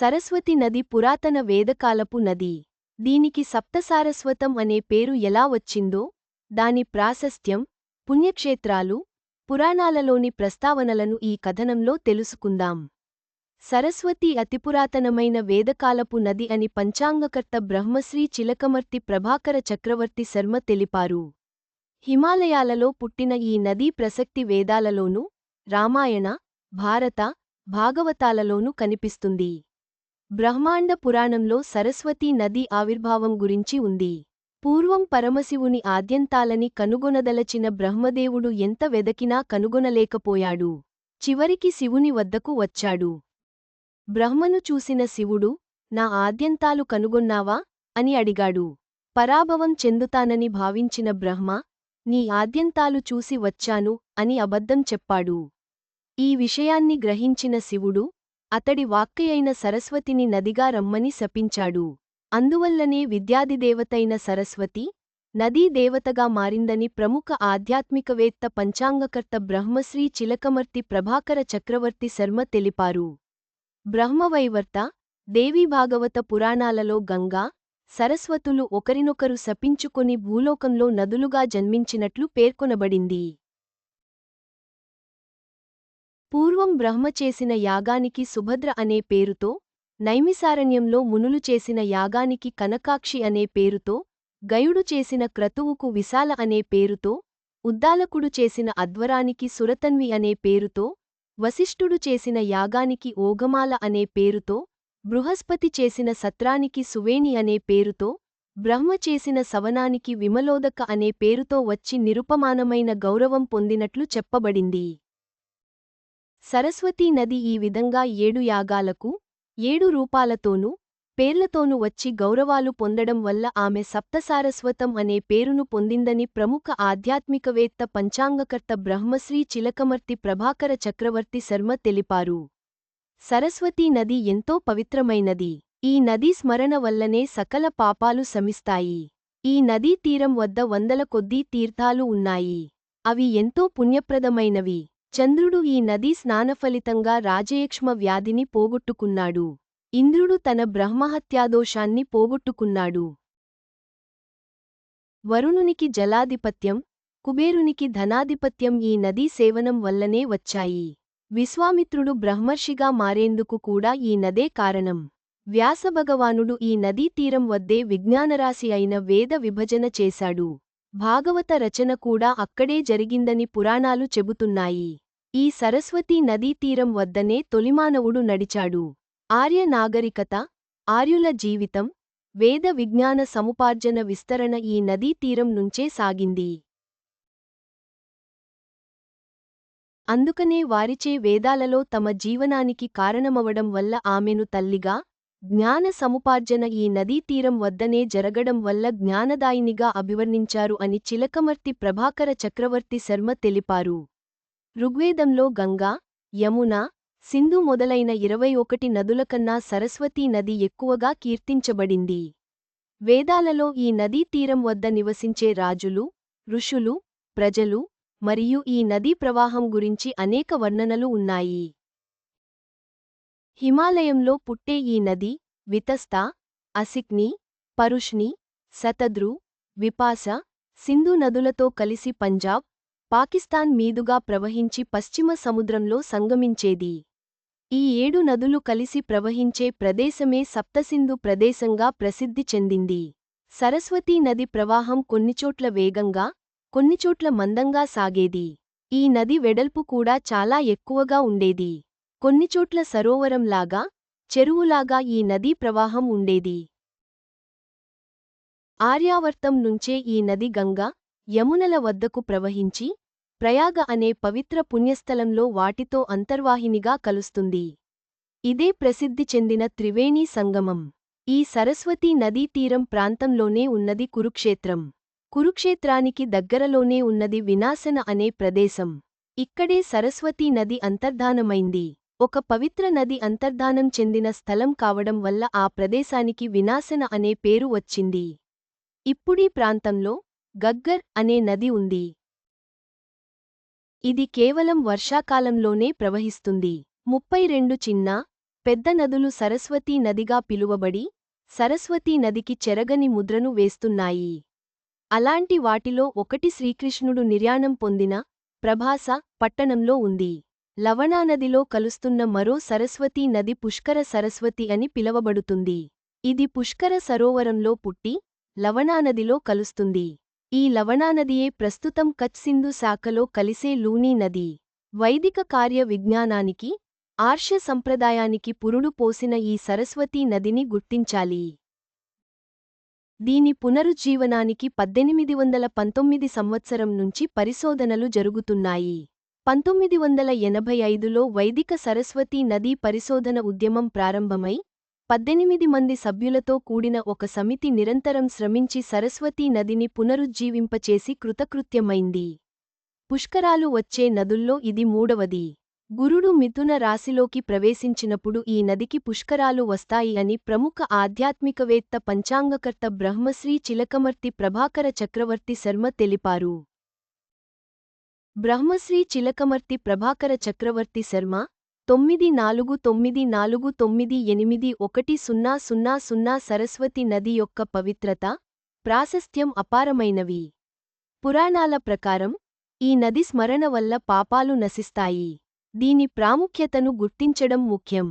సరస్వతి నది పురాతన వేదకాలపు నది. దీనికి సప్తసారస్వతం అనే పేరు ఎలా వచ్చిందో దాని ప్రాశస్త్యం పుణ్యక్షేత్రాలు పురాణాలలోని ప్రస్తావనలను ఈ కథనంలో తెలుసుకుందాం. సరస్వతి అతిపురాతనమైన వేదకాలపు నది అని పంచాంగకర్త బ్రహ్మశ్రీ చిలకమర్తి ప్రభాకర చక్రవర్తి శర్మ తెలిపారు. హిమాలయాలలో పుట్టిన ఈ నదీ ప్రసక్తి వేదాలలోనూ రామాయణ భారత భాగవతాలలోనూ కనిపిస్తుంది. బ్రహ్మాండ పురాణంలో సరస్వతీ నదీ ఆవిర్భావం గురించి ఉంది. పూర్వం పరమశివుని ఆద్యంతాలని కనుగొనదలచిన బ్రహ్మదేవుడు ఎంత వెదకినా కనుగొనలేకపోయాడు. చివరికి శివుని వద్దకు వచ్చాడు. బ్రహ్మను చూసిన శివుడు నా ఆద్యంతాలు కనుగొన్నావా? అని అడిగాడు. పరాభవం చెందుతానని భావించిన బ్రహ్మ నీ ఆద్యంతాలు చూసి వచ్చాను అని అబద్ధం చెప్పాడు. ఈ విషయాన్ని గ్రహించిన శివుడు అతడి వాక్కయైన సరస్వతిని నదిగా రమ్మని శపించాడు. అందువల్లనే విద్యాదిదేవతైన సరస్వతి నదీ దేవతగా మారిందని ప్రముఖ ఆధ్యాత్మికవేత్త పంచాంగకర్త బ్రహ్మశ్రీ చిలకమర్తి ప్రభాకర చక్రవర్తి శర్మ తెలిపారు. బ్రహ్మవైవర్త దేవీభాగవత పురాణాలలో గంగా సరస్వతులు ఒకరినొకరు శపించుకొని భూలోకంలో నదులుగా జన్మించినట్లు పేర్కొనబడింది. పూర్వం బ్రహ్మ చేసిన యాగానికి సుభద్ర అనే పేరుతో నైమిసారణ్యంలో మునులు చేసిన యాగానికి కనకాక్షి అనే పేరుతో గయుడు చేసిన క్రతువుకు విశాల అనే పేరుతో ఉద్దాలకుడు చేసిన అధ్వరానికి సురతన్వి అనే పేరుతో వశిష్ఠుడు చేసిన యాగానికి ఓగమాల అనే పేరుతో బృహస్పతి చేసిన సత్రానికి సువేణి అనే పేరుతో బ్రహ్మ చేసిన సవనానికి విమలోదక అనే పేరుతో వచ్చి నిరుపమానమైన గౌరవం పొందినట్లు చెప్పబడింది. సరస్వతీ నది ఈ విధంగా ఏడు యాగాలకు ఏడు రూపాలతోనూ పేర్లతోనూ వచ్చి గౌరవాలు పొందడం వల్ల ఆమె సప్తసారస్వతం అనే పేరును పొందిందని ప్రముఖ ఆధ్యాత్మికవేత్త పంచాంగకర్త బ్రహ్మశ్రీ చిలకమర్తి ప్రభాకర చక్రవర్తి శర్మ తెలిపారు. సరస్వతీ నది ఎంతో పవిత్రమైనది. ఈ నదీ స్మరణ వల్లనే సకల పాపాలు శమిస్తాయి. ఈ నదీ తీరం వద్ద వందల కొద్దీ తీర్థాలు ఉన్నాయి. అవి ఎంతో పుణ్యప్రదమైనవి. చంద్రుడు ఈ నదీ స్నానఫలితంగా రాజయక్ష్మ వ్యాధిని పోగొట్టుకున్నాడు. ఇంద్రుడు తన బ్రహ్మహత్యాదోషాన్ని పోగొట్టుకున్నాడు. వరుణునికి జలాధిపత్యం కుబేరునికి ధనాధిపత్యం ఈ నదీ సేవనం వల్లనే వచ్చాయి. విశ్వామిత్రుడు బ్రహ్మర్షిగా మారేందుకు కూడా ఈ నదే కారణం. వ్యాసభగవానుడు ఈ నదీ తీరం వద్దే విజ్ఞానరాశి అయిన వేద విభజన చేశాడు. భాగవత రచన కూడా అక్కడే జరిగిందని పురాణాలు చెబుతున్నాయి. ఈ సరస్వతీ నదీ తీరం వద్దనే తొలిమానవుడు నడిచాడు. ఆర్య నాగరికత ఆర్యుల జీవితం వేద విజ్ఞాన సముపార్జన విస్తరణ ఈ నదీ తీరం నుంచే సాగింది. అందుకనే వారిచే వేదాలలో తమ జీవనానికి కారణమవడం వల్ల ఆమెను తల్లిగా జ్ఞాన సముపార్జన ఈ నదీ తీరం వద్దనే జరగడం వల్ల జ్ఞానదాయినిగా అభివర్ణించారు అని చిలకమర్తి ప్రభాకర చక్రవర్తి శర్మ తెలిపారు. ఋగ్వేదంలో గంగా యమున సింధు మొదలైన ఇరవై ఒకటి నదులకన్నా సరస్వతీ నది ఎక్కువగా కీర్తించబడింది. వేదాలలో ఈ నదీ తీరం వద్ద నివసించే రాజులు ఋషులు ప్రజలు మరియు ఈ నదీ ప్రవాహం గురించి అనేక వర్ణనలు ఉన్నాయి. హిమాలయంలో పుట్టే ఈ నది వితస్త అసిక్ని పరుష్ని శతద్రు విపాస సింధు నదులతో కలిసి పంజాబ్ పాకిస్తాన్ మీదుగా ప్రవహించి పశ్చిమ సముద్రంలో సంగమించేది. ఈ ఏడు నదులు కలిసి ప్రవహించే ప్రదేశమే సప్తసింధు ప్రదేశంగా ప్రసిద్ధి చెందింది. సరస్వతీ నది ప్రవాహం కొన్నిచోట్ల వేగంగా కొన్నిచోట్ల మందంగా సాగేది. ఈ నది వెడల్పు కూడా చాలా ఎక్కువగా ఉండేది. కొన్నిచోట్ల సరోవరంలాగా చెరువులాగా ఈ నదీ ప్రవాహం ఉండేది. ఆర్యావర్తం నుంచే ఈ నది గంగా యమునల వద్దకు ప్రవహించి ప్రయాగ అనే పవిత్ర పుణ్యస్థలంలో వాటితో అంతర్వాహినిగా కలుస్తుంది. ఇదే ప్రసిద్ధి చెందిన త్రివేణీ సంగమం. ఈ సరస్వతీ నదీ తీరం ప్రాంతంలోనే ఉన్నది కురుక్షేత్రం. కురుక్షేత్రానికి దగ్గరలోనే ఉన్నది వినాశన అనే ప్రదేశం. ఇక్కడే సరస్వతీ నది అంతర్ధానమైంది. ఒక పవిత్ర నది అంతర్ధానం చెందిన స్థలం కావడం వల్ల ఆ ప్రదేశానికి వినాశన అనే పేరు వచ్చింది. ఇప్పుడీ ప్రాంతంలో గగ్గర్ అనే నది ఉంది. ఇది కేవలం వర్షాకాలంలోనే ప్రవహిస్తుంది. ముప్పై రెండు చిన్న పెద్ద నదులు సరస్వతీ నదిగా పిలువబడి సరస్వతీ నదికి చెరగని ముద్రను వేస్తున్నాయి. అలాంటి వాటిలో ఒకటి శ్రీకృష్ణుడు నిర్యాణం పొందిన ప్రభాస పట్టణంలో ఉంది. లవణానదిలో కలుస్తున్న మరో సరస్వతీ నది పుష్కర సరస్వతి అని పిలవబడుతుంది. ఇది పుష్కర సరోవరంలో పుట్టి లవణానదిలో కలుస్తుంది. ఈ లవణానదియే ప్రస్తుతం కచ్ సింధు శాఖలో కలిసే లూనీ నది. వైదిక కార్య విజ్ఞానానికి ఆర్ష సంప్రదాయానికి పురుడు పోసిన ఈ సరస్వతీ నదిని గుర్తించాలి. దీని పునరుజ్జీవనానికి పద్దెనిమిది వందల పంతొమ్మిది సంవత్సరం నుంచి పరిశోధనలు జరుగుతున్నాయి. పంతొమ్మిది వందల ఎనభై ఐదులో వైదిక సరస్వతీ నదీ పరిశోధన ఉద్యమం ప్రారంభమై పద్దెనిమిది మంది సభ్యులతో కూడిన ఒక సమితి నిరంతరం శ్రమించి సరస్వతీ నదిని పునరుజ్జీవింపచేసి కృతకృత్యమైంది. పుష్కరాలు వచ్చే నదుల్లో ఇది మూడవది. గురుడు మిథున రాశిలోకి ప్రవేశించినప్పుడు ఈ నదికి పుష్కరాలు వస్తాయి అని ప్రముఖ ఆధ్యాత్మికవేత్త పంచాంగకర్త బ్రహ్మశ్రీ చిలకమర్తి ప్రభాకర చక్రవర్తి శర్మ తెలిపారు. బ్రహ్మశ్రీ చిలకమర్తి ప్రభాకర చక్రవర్తి శర్మ తొమ్మిది నాలుగు తొమ్మిది నాలుగు తొమ్మిది ఎనిమిది ఒకటి సున్నా సున్నా సున్నా సరస్వతి నది యొక్క పవిత్రత ప్రాశస్త్యం అపారమైనవి. పురాణాల ప్రకారం ఈ నది స్మరణ వల్ల పాపాలు నశిస్తాయి. దీని ప్రాముఖ్యతను గుర్తించడం ముఖ్యం.